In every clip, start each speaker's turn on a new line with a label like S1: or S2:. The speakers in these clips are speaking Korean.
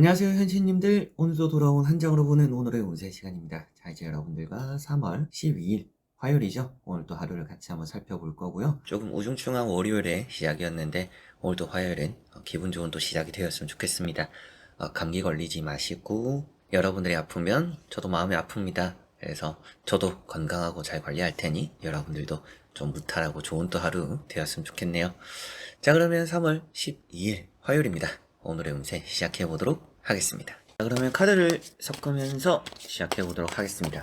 S1: 안녕하세요 현신님들. 오늘도 돌아온 한 장으로 보는 오늘의 운세 시간입니다. 자 이제 여러분들과 3월 12일 화요일이죠? 오늘 또 하루를 같이 한번 살펴볼 거고요. 조금 우중충한 월요일의 시작이었는데 오늘도 화요일은 어, 기분 좋은 또 시작이 되었으면 좋겠습니다. 어, 감기 걸리지 마시고 여러분들이 아프면 저도 마음이 아픕니다. 그래서 저도 건강하고 잘 관리할 테니 여러분들도 좀 무탈하고 좋은 또 하루 되었으면 좋겠네요. 자 그러면 3월 12일 화요일입니다. 오늘의 운세 시작해 보도록 하겠습니다. 자, 그러면 카드를 섞으면서 시작해 보도록 하겠습니다.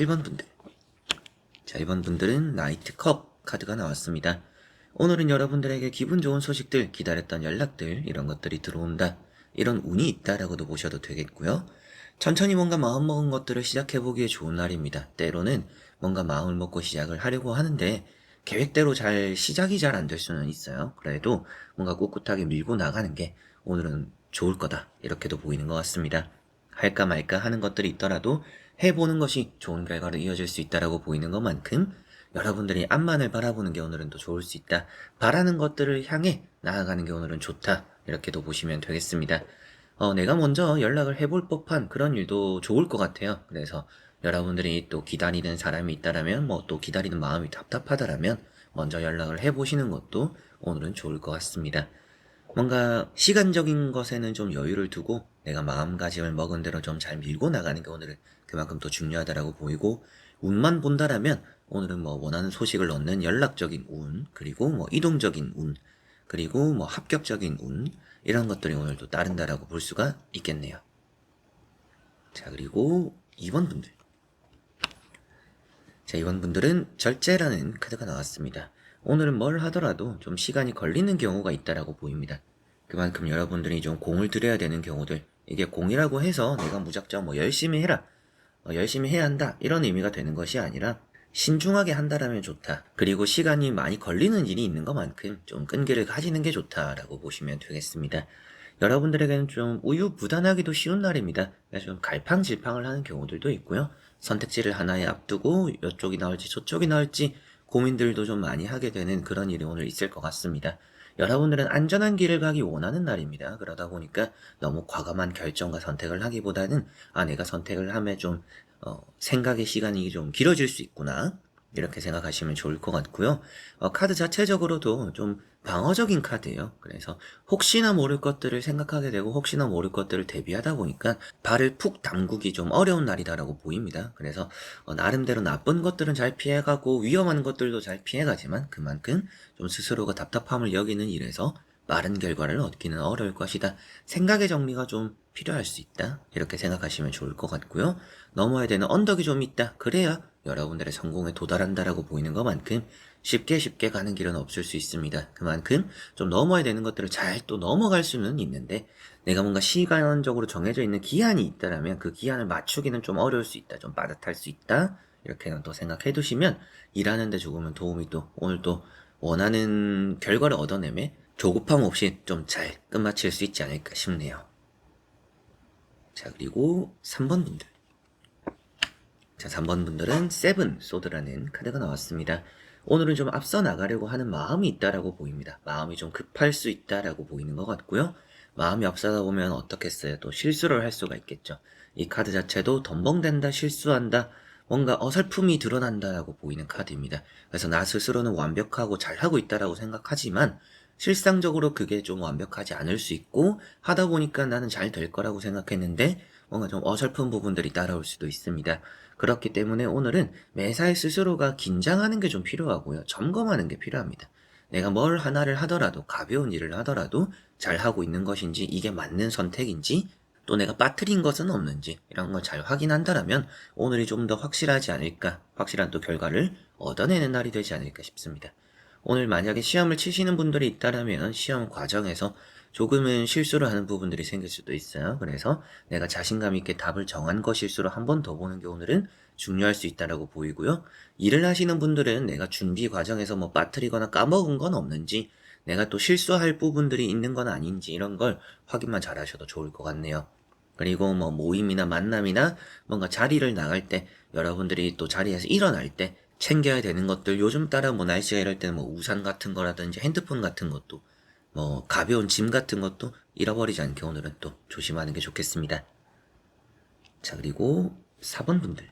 S1: 1번 분들. 자, 1번 분들은 나이트 컵 카드가 나왔습니다. 오늘은 여러분들에게 기분 좋은 소식들, 기다렸던 연락들, 이런 것들이 들어온다. 이런 운이 있다라고도 보셔도 되겠고요. 천천히 뭔가 마음먹은 것들을 시작해보기에 좋은 날입니다. 때로는 뭔가 마음을 먹고 시작을 하려고 하는데 계획대로 잘 시작이 잘 안 될 수는 있어요. 그래도 뭔가 꿋꿋하게 밀고 나가는 게 오늘은 좋을 거다. 이렇게도 보이는 것 같습니다. 할까 말까 하는 것들이 있더라도 해보는 것이 좋은 결과로 이어질 수 있다라고 보이는 것만큼 여러분들이 앞만을 바라보는 게 오늘은 더 좋을 수 있다. 바라는 것들을 향해 나아가는 게 오늘은 좋다. 이렇게도 보시면 되겠습니다. 어, 내가 먼저 연락을 해볼 법한 그런 일도 좋을 것 같아요. 그래서 여러분들이 또 기다리는 사람이 있다라면, 뭐 또 기다리는 마음이 답답하다라면, 먼저 연락을 해보시는 것도 오늘은 좋을 것 같습니다. 뭔가 시간적인 것에는 좀 여유를 두고 내가 마음가짐을 먹은 대로 좀 잘 밀고 나가는 게 오늘은 그만큼 더 중요하다라고 보이고 운만 본다라면 오늘은 뭐 원하는 소식을 얻는 연락적인 운 그리고 뭐 이동적인 운 그리고 뭐 합격적인 운 이런 것들이 오늘도 따른다라고 볼 수가 있겠네요. 자 그리고 2번 분들 자, 이번 분들은 절제라는 카드가 나왔습니다. 오늘은 뭘 하더라도 좀 시간이 걸리는 경우가 있다라고 보입니다. 그만큼 여러분들이 좀 공을 들여야 되는 경우들, 이게 공이라고 해서 내가 무작정 뭐 열심히 해라, 어, 열심히 해야 한다, 이런 의미가 되는 것이 아니라 신중하게 한다라면 좋다. 그리고 시간이 많이 걸리는 일이 있는 것만큼 좀 끈기를 가지는 게 좋다라고 보시면 되겠습니다. 여러분들에게는 좀 우유부단하기도 쉬운 날입니다. 좀 갈팡질팡을 하는 경우들도 있고요. 선택지를 하나에 앞두고 이쪽이 나올지 저쪽이 나올지 고민들도 좀 많이 하게 되는 그런 일이 오늘 있을 것 같습니다. 여러분들은 안전한 길을 가기 원하는 날입니다. 그러다 보니까 너무 과감한 결정과 선택을 하기보다는 아 내가 선택을 하면 좀 어, 생각의 시간이 좀 길어질 수 있구나. 이렇게 생각하시면 좋을 것 같고요. 어, 카드 자체적으로도 좀 방어적인 카드예요. 그래서 혹시나 모를 것들을 생각하게 되고 혹시나 모를 것들을 대비하다 보니까 발을 푹 담그기 좀 어려운 날이다라고 보입니다. 그래서 어, 나름대로 나쁜 것들은 잘 피해가고 위험한 것들도 잘 피해가지만 그만큼 좀 스스로가 답답함을 여기는 일에서 빠른 결과를 얻기는 어려울 것이다. 생각의 정리가 좀 필요할 수 있다. 이렇게 생각하시면 좋을 것 같고요. 넘어야 되는 언덕이 좀 있다. 그래야 여러분들의 성공에 도달한다라고 보이는 것만큼 쉽게 쉽게 가는 길은 없을 수 있습니다. 그만큼 좀 넘어야 되는 것들을 잘 또 넘어갈 수는 있는데 내가 뭔가 시간적으로 정해져 있는 기한이 있다라면 그 기한을 맞추기는 좀 어려울 수 있다. 좀 빠듯할 수 있다. 이렇게는 또 생각해 두시면 일하는데 조금은 도움이 또 오늘 또 원하는 결과를 얻어내매 조급함 없이 좀 잘 끝마칠 수 있지 않을까 싶네요. 자, 그리고 3번 분들. 자, 3번 분들은 세븐 소드라는 카드가 나왔습니다. 오늘은 좀 앞서 나가려고 하는 마음이 있다라고 보입니다. 마음이 좀 급할 수 있다라고 보이는 것 같고요. 마음이 앞서다 보면 어떻겠어요? 또 실수를 할 수가 있겠죠. 이 카드 자체도 덤벙된다, 실수한다, 뭔가 어설픔이 드러난다라고 보이는 카드입니다. 그래서 나 스스로는 완벽하고 잘하고 있다라고 생각하지만 실상적으로 그게 좀 완벽하지 않을 수 있고 하다 보니까 나는 잘 될 거라고 생각했는데 뭔가 좀 어설픈 부분들이 따라올 수도 있습니다. 그렇기 때문에 오늘은 매사에 스스로가 긴장하는 게 좀 필요하고요. 점검하는 게 필요합니다. 내가 뭘 하나를 하더라도 가벼운 일을 하더라도 잘 하고 있는 것인지 이게 맞는 선택인지 또 내가 빠뜨린 것은 없는지 이런 걸 잘 확인한다라면 오늘이 좀 더 확실하지 않을까 확실한 또 결과를 얻어내는 날이 되지 않을까 싶습니다. 오늘 만약에 시험을 치시는 분들이 있다라면 시험 과정에서 조금은 실수를 하는 부분들이 생길 수도 있어요. 그래서 내가 자신감 있게 답을 정한 거 실수로 한 번 더 보는 게 오늘은 중요할 수 있다라고 보이고요. 일을 하시는 분들은 내가 준비 과정에서 뭐 빠뜨리거나 까먹은 건 없는지 내가 또 실수할 부분들이 있는 건 아닌지 이런 걸 확인만 잘 하셔도 좋을 것 같네요. 그리고 뭐 모임이나 만남이나 뭔가 자리를 나갈 때 여러분들이 또 자리에서 일어날 때 챙겨야 되는 것들 요즘 따라 뭐 날씨가 이럴 때는 뭐 우산 같은 거라든지 핸드폰 같은 것도 뭐 가벼운 짐 같은 것도 잃어버리지 않게 오늘은 또 조심하는 게 좋겠습니다. 자 그리고 4번 분들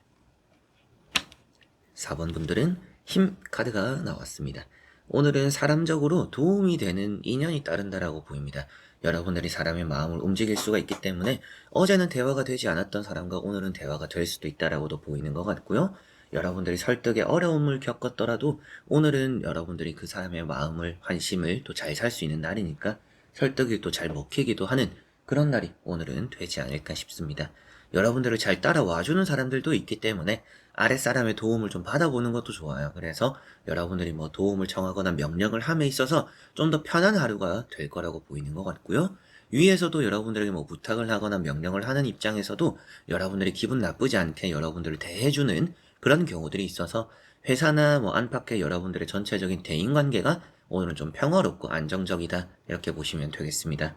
S1: 4번 분들은 힘 카드가 나왔습니다. 오늘은 사람적으로 도움이 되는 인연이 따른다라고 보입니다. 여러분들이 사람의 마음을 움직일 수가 있기 때문에 어제는 대화가 되지 않았던 사람과 오늘은 대화가 될 수도 있다라고도 보이는 것 같고요. 여러분들이 설득에 어려움을 겪었더라도 오늘은 여러분들이 그 사람의 마음을, 환심을 또 잘 살 수 있는 날이니까 설득이 또 잘 먹히기도 하는 그런 날이 오늘은 되지 않을까 싶습니다. 여러분들을 잘 따라와주는 사람들도 있기 때문에 아랫사람의 도움을 좀 받아보는 것도 좋아요. 그래서 여러분들이 뭐 도움을 청하거나 명령을 함에 있어서 좀 더 편한 하루가 될 거라고 보이는 것 같고요. 위에서도 여러분들에게 뭐 부탁을 하거나 명령을 하는 입장에서도 여러분들이 기분 나쁘지 않게 여러분들을 대해주는 그런 경우들이 있어서 회사나 뭐 안팎의 여러분들의 전체적인 대인관계가 오늘은 좀 평화롭고 안정적이다 이렇게 보시면 되겠습니다.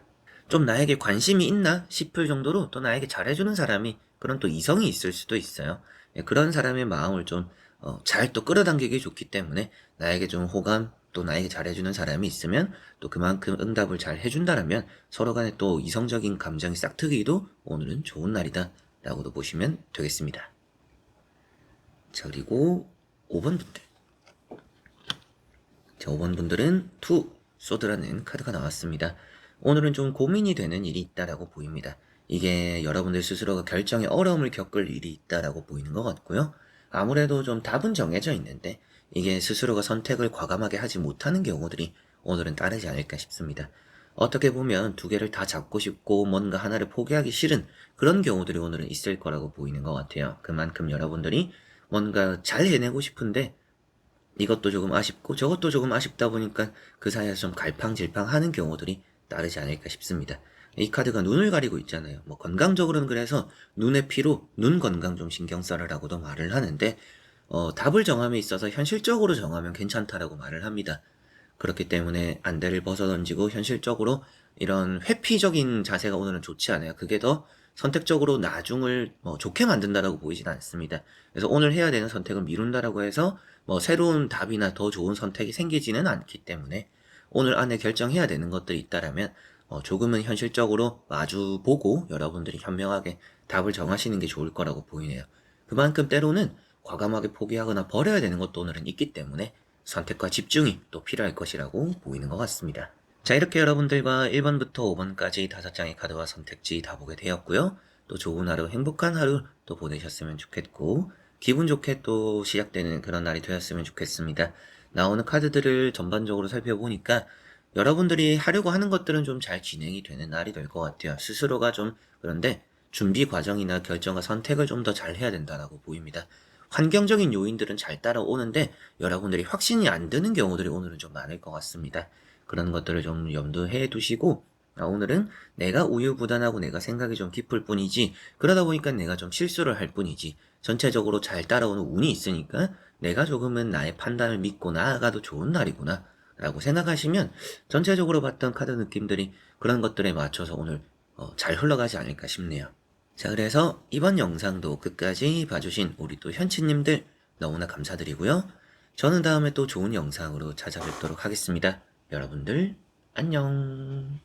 S1: 좀 나에게 관심이 있나 싶을 정도로 또 나에게 잘해주는 사람이 그런 또 이성이 있을 수도 있어요. 예, 그런 사람의 마음을 좀 잘또 끌어당기기 좋기 때문에 나에게 좀 호감 또 나에게 잘해주는 사람이 있으면 또 그만큼 응답을 잘 해준다라면 서로 간에 또 이성적인 감정이 싹트기도 오늘은 좋은 날이다 라고도 보시면 되겠습니다. 자 그리고 5번 분들 자 5번 분들은 투 소드라는 카드가 나왔습니다. 오늘은 좀 고민이 되는 일이 있다라고 보입니다. 이게 여러분들 스스로가 결정에 어려움을 겪을 일이 있다라고 보이는 것 같고요. 아무래도 좀 답은 정해져 있는데 이게 스스로가 선택을 과감하게 하지 못하는 경우들이 오늘은 따르지 않을까 싶습니다. 어떻게 보면 두 개를 다 잡고 싶고 뭔가 하나를 포기하기 싫은 그런 경우들이 오늘은 있을 거라고 보이는 것 같아요. 그만큼 여러분들이 뭔가 잘 해내고 싶은데 이것도 조금 아쉽고 저것도 조금 아쉽다 보니까 그 사이에서 좀 갈팡질팡 하는 경우들이 따르지 않을까 싶습니다. 이 카드가 눈을 가리고 있잖아요. 뭐 건강적으로는 그래서 눈의 피로 눈 건강 좀 신경 써라라고도 말을 하는데 어, 답을 정함에 있어서 현실적으로 정하면 괜찮다라고 말을 합니다. 그렇기 때문에 안대를 벗어던지고 현실적으로 이런 회피적인 자세가 오늘은 좋지 않아요. 그게 더 선택적으로 나중을 뭐 좋게 만든다라고 보이진 않습니다. 그래서 오늘 해야 되는 선택을 미룬다라고 해서 뭐 새로운 답이나 더 좋은 선택이 생기지는 않기 때문에 오늘 안에 결정해야 되는 것들이 있다라면 어, 조금은 현실적으로 마주 보고 여러분들이 현명하게 답을 정하시는 게 좋을 거라고 보이네요. 그만큼 때로는 과감하게 포기하거나 버려야 되는 것도 오늘은 있기 때문에 선택과 집중이 또 필요할 것이라고 보이는 것 같습니다. 자, 이렇게 여러분들과 1번부터 5번까지 다섯 장의 카드와 선택지 다 보게 되었고요. 또 좋은 하루, 행복한 하루 또 보내셨으면 좋겠고, 기분 좋게 또 시작되는 그런 날이 되었으면 좋겠습니다. 나오는 카드들을 전반적으로 살펴보니까 여러분들이 하려고 하는 것들은 좀 잘 진행이 되는 날이 될 것 같아요. 스스로가 좀 그런데 준비 과정이나 결정과 선택을 좀 더 잘 해야 된다라고 보입니다. 환경적인 요인들은 잘 따라오는데 여러분들이 확신이 안 드는 경우들이 오늘은 좀 많을 것 같습니다. 그런 것들을 좀 염두해 두시고 아, 오늘은 내가 우유부단하고 내가 생각이 좀 깊을 뿐이지 그러다 보니까 내가 좀 실수를 할 뿐이지 전체적으로 잘 따라오는 운이 있으니까 내가 조금은 나의 판단을 믿고 나아가도 좋은 날이구나 라고 생각하시면 전체적으로 봤던 카드 느낌들이 그런 것들에 맞춰서 오늘 어, 잘 흘러가지 않을까 싶네요. 자 그래서 이번 영상도 끝까지 봐주신 우리 또 현치님들 너무나 감사드리고요. 저는 다음에 또 좋은 영상으로 찾아뵙도록 하겠습니다. 여러분들 안녕.